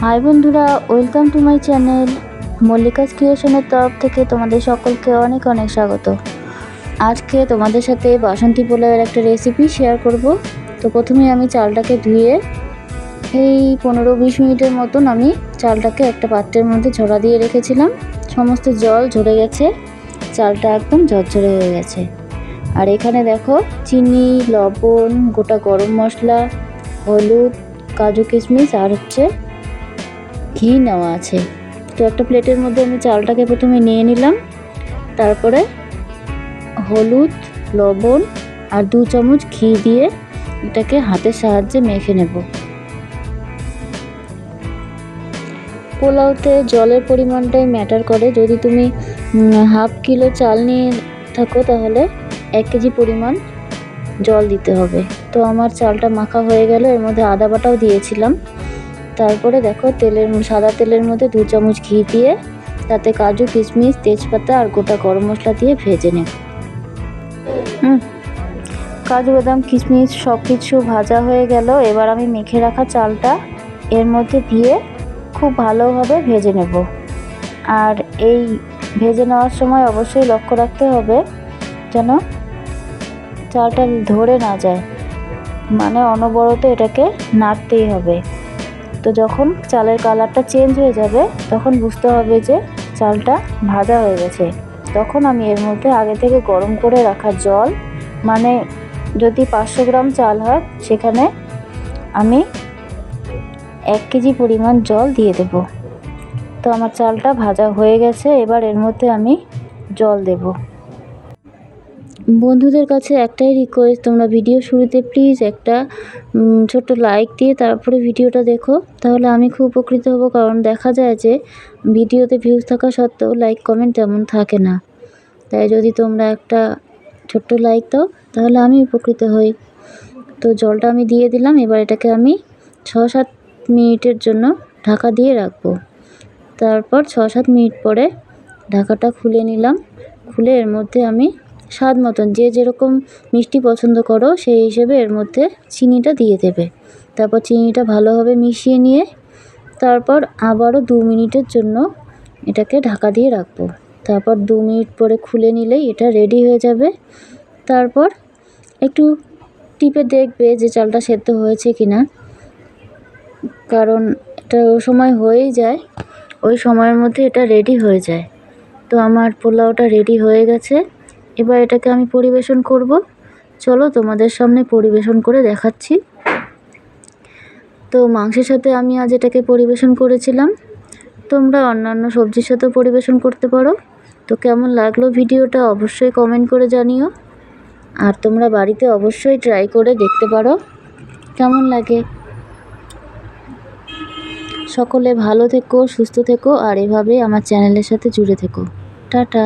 High বন্ধুরা, welcome to my channel Mallika's ক্রিয়েশনের তরফ থেকে তোমাদের সকলকে অনেক অনেক স্বাগত। আজকে তোমাদের সাথে বাসন্তী পোলাওয়ের একটা রেসিপি শেয়ার করব। তো প্রথমে আমি চালটাকে ধুয়ে এই পনেরো বিশ মিনিটের মতন আমি চালটাকে একটা পাত্রের মধ্যে ঝরা দিয়ে রেখেছিলাম। সমস্ত জল ঝরে গেছে, চালটা একদম ঝরঝরে হয়ে গেছে। আর এখানে দেখো, চিনি, লবণ, গোটা গরম মশলা, হলুদ, কাজু কিশমিশ, আর হচ্ছে ঘি নেওয়া আছে। তো একটা প্লেটের মধ্যে আমি চালটাকে প্রথমে নিয়ে নিলাম। তারপরে হলুদ, লবণ আর দু চামচ ঘি দিয়ে এটাকে হাতের সাহায্যে মেখে নেব। পোলাওতে জলের পরিমাণটাই ম্যাটার করে। যদি তুমি হাফ কিলো চাল নিয়ে থাকো তাহলে এক কেজি পরিমাণ জল দিতে হবে। তো আমার চালটা মাখা হয়ে গেল। এর মধ্যে আদা বাটাও দিয়েছিলাম। তারপরে দেখো তেলের সাদা তেলের মধ্যে দু চামচ ঘি দিয়ে তাতে কাজু, কিশমিশ, তেজপাতা আর গোটা গরম মশলা দিয়ে ভেজে নেব। হুম। কাজু, বাদাম, কিশমিশ সব কিছু ভাজা হয়ে গেল। এবার আমি মেখে রাখা চালটা এর মধ্যে দিয়ে খুব ভালোভাবে ভেজে নেব। আর এই ভেজে নেওয়ার সময় অবশ্যই লক্ষ্য রাখতে হবে যেন চালটা ধরে না যায়। মানে অনবরত এটাকে নাড়তেই হবে। তো যখন চালের কালারটা চেঞ্জ হয়ে যাবে, তখন বুঝতে হবে যে চালটা ভাজা হয়ে গেছে। তখন আমি এর মধ্যে আগে থেকে গরম করে রাখা জল মানে যদি পাঁচশো গ্রাম চাল হয়, সেখানে আমি এক কেজি পরিমাণ জল দিয়ে দেব। তো আমার চালটা ভাজা হয়ে গেছে, এবার এর মধ্যে আমি জল দেব। বন্ধুদের কাছে একটাই রিকোয়েস্ট তোমরা ভিডিও শুরুতে প্লিজ একটা ছোট্ট লাইক দিয়ে তারপরে ভিডিওটা দেখো। তাহলে আমি খুব উপকৃত হব কারণ দেখা যায় যে ভিডিওতে ভিউজ থাকা সত্ত্বেও লাইক কমেন্ট তেমন থাকে না। তাই যদি তোমরা একটা ছোট্ট লাইক দাও, তাহলে আমি উপকৃত হই। তো জলটা আমি দিয়ে দিলাম, এবার এটাকে আমি ছ সাত মিনিটের জন্য ঢাকা দিয়ে রাখব। তারপর ছ সাত মিনিট পরে ঢাকাটা খুলে নিলাম। খুলে এর মধ্যে আমি স্বাদ মতন। যে যেরকম মিষ্টি পছন্দ করো, সেই হিসেবে এর মধ্যে চিনিটা দিয়ে দেবে। তারপর চিনিটা ভালোভাবে মিশিয়ে নিয়ে, তারপর আবারও দু মিনিটের জন্য এটাকে ঢাকা দিয়ে রাখব। তারপর দু মিনিট পরে খুলে নিলেই এটা রেডি হয়ে যাবে। তারপর একটু টিপে দেখবে যে চালটা সেদ্ধ হয়েছে কি না কারণ এটা ওই সময় হয়েই যায়, ওই সময়ের মধ্যে এটা রেডি হয়ে যায়। তো আমার পোলাওটা রেডি হয়ে গেছে। এবার এটাকে আমি পরিবেশন করব। চলো তোমাদের সামনে পরিবেশন করে দেখাচ্ছি। তো মাংসের সাথে আমি আজ এটাকে পরিবেশন করেছিলাম। তোমরা অন্যান্য সবজির সাথেও পরিবেশন করতে পারো। তো কেমন লাগল ভিডিওটা অবশ্যই কমেন্ট করে জানিও। আর তোমরা বাড়িতে অবশ্যই ট্রাই করে দেখতে পারো। কেমন লাগে? সকলে ভালো থেকো, সুস্থ থেকো, আর এভাবে আমার চ্যানেলের সাথে জুড়ে থেকো। টাটা।